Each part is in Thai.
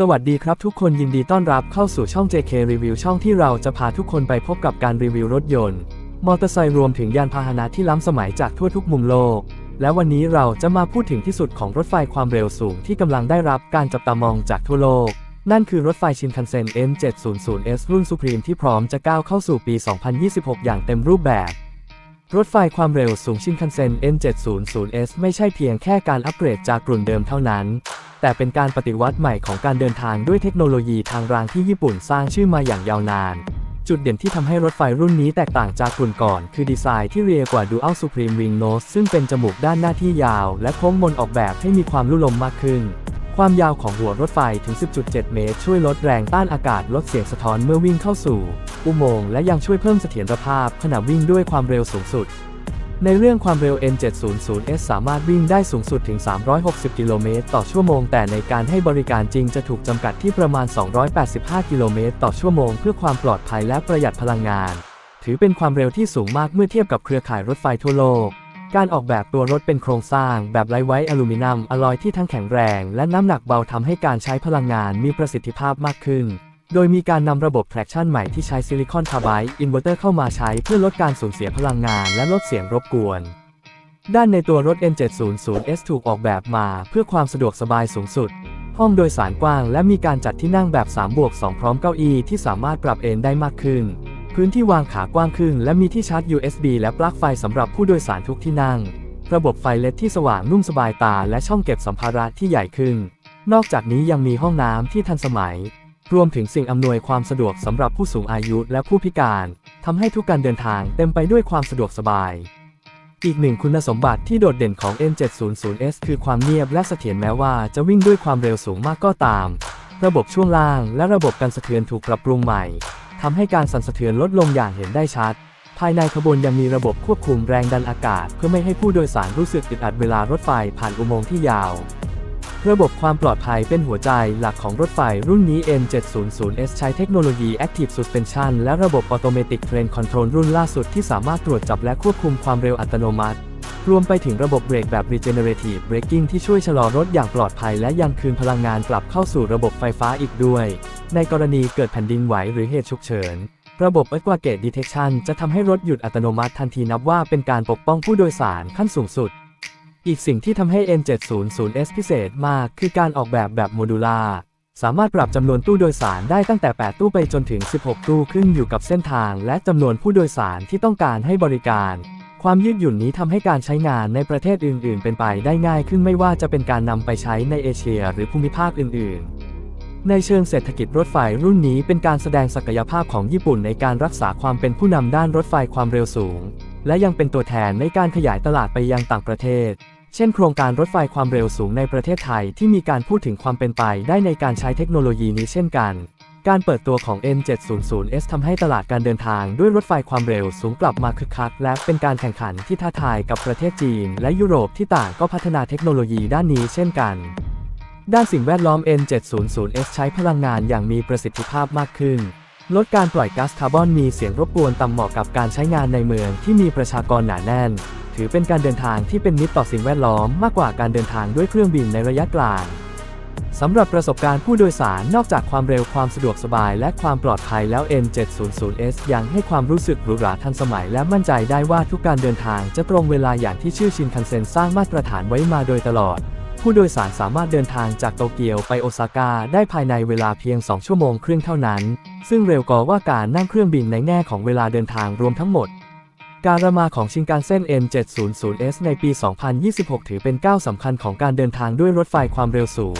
สวัสดีครับทุกคนยินดีต้อนรับเข้าสู่ช่อง JK Review ช่องที่เราจะพาทุกคนไปพบกับการรีวิวรถยนต์ มอเตอร์ไซค์รวมถึงยานพาหนะที่ล้ำสมัยจากทั่วทุกมุมโลก และวันนี้เราจะมาพูดถึงที่สุดของรถไฟความเร็วสูงที่กำลังได้รับการจับตามองจากทั่วโลก นั่นคือรถไฟชินคันเซ็น N700S รุ่นสุพรีมที่พร้อมจะก้าวเข้าสู่ปี 2026 อย่างเต็มรูปแบบรถไฟความเร็วสูงชินคันเซ็น N700S ไม่ใช่เพียงแค่การอัปเกรดจากรุ่นเดิมเท่านั้น แต่เป็นการปฏิวัติใหม่ของการเดินทางด้วยเทคโนโลยีทางรางที่ญี่ปุ่นสร้างชื่อมาอย่างยาวนาน จุดเด่นที่ทำให้รถไฟรุ่นนี้แตกต่างจากรุ่นก่อน คือดีไซน์ที่เรียกว่า Dual Supreme Wing Nose ซึ่งเป็นจมูกด้านหน้าที่ยาว และโค้งมนออกแบบให้มีความลุ่ลมมากขึ้น ความยาวของหัวรถไฟถึง 10.7 เมตร ช่วยลดแรงต้านอากาศลดเสียงสะท้อนเมื่อวิ่งเข้าสู่ อุโมงค์และยังช่วยเพิ่มเสถียรภาพขณะวิ่งด้วยความเร็วสูงสุด ในเรื่องความเร็ว N700S สามารถวิ่งได้สูงสุดถึง 360 กิโลเมตรต่อชั่วโมง แต่ในการให้บริการจริงจะถูกจำกัดที่ประมาณ 285 กิโลเมตรต่อชั่วโมง เพื่อความปลอดภัยและประหยัดพลังงาน ถือเป็นความเร็วที่สูงมากเมื่อเทียบกับเครือข่ายรถไฟทั่วโลก การออกแบบตัวรถเป็นโครงสร้างแบบไร้ไว้อลูมิเนียมอลลอยที่ทั้งแข็งแรง และน้ำหนักเบาทำให้การใช้พลังงานมีประสิทธิภาพมากขึ้น โดยมีการนำระบบ traction ใหม่ที่ใช้ซิลิคอนคาร์ไบด์อินเวอร์เตอร์เข้ามาใช้เพื่อลดการสูญเสียพลังงานและลดเสียงรบกวน ด้านในตัวรถ N700S ถูกออกแบบมาเพื่อความสะดวกสบายสูงสุด ห้องโดยสารกว้างและมีการจัดที่นั่งแบบ3บวก2พร้อมเก้าอี้ที่สามารถปรับเอนได้มากขึ้น พื้นที่วางขากว้างขึ้น และมีที่ชาร์จ USB และปลั๊กไฟสำหรับผู้โดยสารทุกที่นั่ง ระบบไฟเลดที่สว่างนุ่มสบายตา และช่องเก็บสัมภาระที่ใหญ่ขึ้น นอกจากนี้ยังมีห้องน้ำที่ทันสมัย รวมถึงสิ่งอำนวยความสะดวกสำหรับผู้สูงอายุและผู้พิการทำให้ทุกการเดินทางเต็มไปด้วยความสะดวกสบาย อีกหนึ่งคุณสมบัติที่โดดเด่นของ N700S คือความเงียบและเสถียรแม้ว่าจะวิ่งด้วยความเร็วสูงมากก็ตาม ระบบช่วงล่างและระบบการสะเทือนถูกปรับปรุงใหม่ทำให้การสั่นสะเทือนลดลงอย่างเห็นได้ชัด ภายในขบวนยังมีระบบควบคุมแรงดันอากาศ เพื่อไม่ให้ผู้โดยสารรู้สึกอึดอัดเวลารถไฟผ่านอุโมงค์ที่ยาว ระบบความปลอดภัยเป็นหัวใจหลักของรถไฟรุ่นนี้ N700S ใช้เทคโนโลยี Active Suspension และระบบ Automatic Train Control รุ่นล่าสุดที่สามารถตรวจจับและควบคุมความเร็วอัตโนมัติ รวมไปถึงระบบเบรกแบบ Regenerative Braking ที่ช่วยชะลอรถอย่างปลอดภัย และยังคืนพลังงานกลับเข้าสู่ระบบไฟฟ้าอีกด้วย ในกรณีเกิดแผ่นดินไหวหรือเหตุฉุกเฉินระบบ Earthquake Detection จะทำให้รถหยุดอัตโนมัติทันทีนับว่าเป็นการปกป้องผู้โดยสารขั้นสูงสุด อีกสิ่งที่ทำให้ N700S พิเศษมากคือการออกแบบแบบโมดูลาร์สามารถปรับจำนวนตู้โดยสารได้ตั้งแต่ 8 ตู้ไปจนถึง 16 ตู้ขึ้นอยู่กับเส้นทาง และจำนวนผู้โดยสารที่ต้องการให้บริการ ความยืดหยุ่นนี้ทำให้การใช้งานในประเทศอื่น ๆ เป็นไปได้ง่ายขึ้นไม่ว่าจะเป็นการนำไปใช้ในเอเชีย หรือภูมิภาคอื่น ๆ ในเชิงเศรษฐกิจรถไฟรุ่นนี้เป็นการแสดงศักยภาพของญี่ปุ่นในการรักษาความเป็นผู้นำด้านรถไฟความเร็วสูง และยังเป็นตัวแทนในการขยายตลาดไปยังต่างประเทศ เช่นโครงการรถไฟความเร็วสูงในประเทศไทยที่มีการพูดถึงความเป็นไปได้ในการใช้เทคโนโลยีนี้เช่นกัน การเปิดตัวของ N700S ทำให้ตลาดการเดินทางด้วยรถไฟความเร็วสูงกลับมาคึกคัก และเป็นการแข่งขันที่ท้าทายกับประเทศจีน และยุโรปที่ต่างก็พัฒนาเทคโนโลยีด้านนี้เช่นกัน ด้านสิ่งแวดล้อม N700S ใช้พลังงานอย่างมีประสิทธิภาพมากขึ้นลดการปล่อยก๊าซคาร์บอนมีเสียงรบกวนต่ำเหมาะกับการใช้งานในเมืองที่มีประชากรหนาแน่น ถือเป็นการเดินทางที่เป็นมิตรต่อสิ่งแวดล้อมมากกว่าการเดินทางด้วยเครื่องบินในระยะกลางสำหรับประสบการณ์ผู้โดยสารนอกจากความเร็วความสะดวกสบายและความปลอดภัยแล้ว N700S ยังให้ความรู้สึกหรูหราทันสมัยและมั่นใจได้ว่าทุกการเดินทางจะตรงเวลาอย่างที่ชื่อชินคันเซ็นสร้างมาตรฐานไว้มาโดยตลอด ผู้โดยสารสามารถเดินทางจากโตเกียวไปโอซาก้าได้ภายในเวลาเพียง 2 ชั่วโมงครึ่งเท่านั้น ซึ่งเร็วกว่าการนั่งเครื่องบินในแง่ของเวลาเดินทางรวมทั้งหมด การระมาของชินการเส้น N700S ในปี 2026 ถือเป็นก้าวสำคัญของการเดินทางด้วยรถไฟความเร็วสูง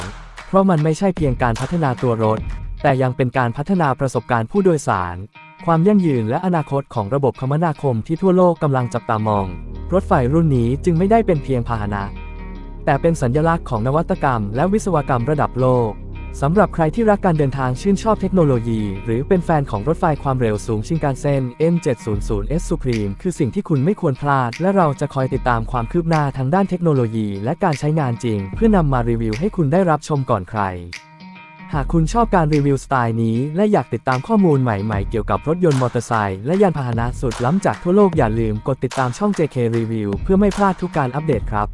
เพราะมันไม่ใช่เพียงการพัฒนาตัวรถ แต่ยังเป็นการพัฒนาประสบการณ์ผู้โดยสาร ความยั่งยืนและอนาคตของระบบคมนาคมที่ทั่วโลกกำลังจับตามอง รถไฟรุ่นนี้จึงไม่ได้เป็นเพียงพาหนะ แต่เป็นสัญลักษณ์ของนวัตกรรมและวิศวกรรมระดับโลก สำหรับใครที่รักการเดินทางชื่นชอบเทคโนโลยี หรือเป็นแฟนของรถไฟความเร็วสูงชินการเซน N700S Supreme คือสิ่งที่คุณไม่ควรพลาด และเราจะคอยติดตามความคืบหน้าทางด้านเทคโนโลยี และการใช้งานจริง เพื่อนำมารีวิวให้คุณได้รับชมก่อนใคร หากคุณชอบการรีวิวสไตล์นี้ และอยากติดตามข้อมูลใหม่ๆ เกี่ยวกับรถยนต์มอเตอร์ไซค์และยานพาหนะสุดล้ำจากทั่วโลกอย่าลืมกดติดตามช่อง JK Review เพื่อไม่พลาดทุกการอัปเดตครับ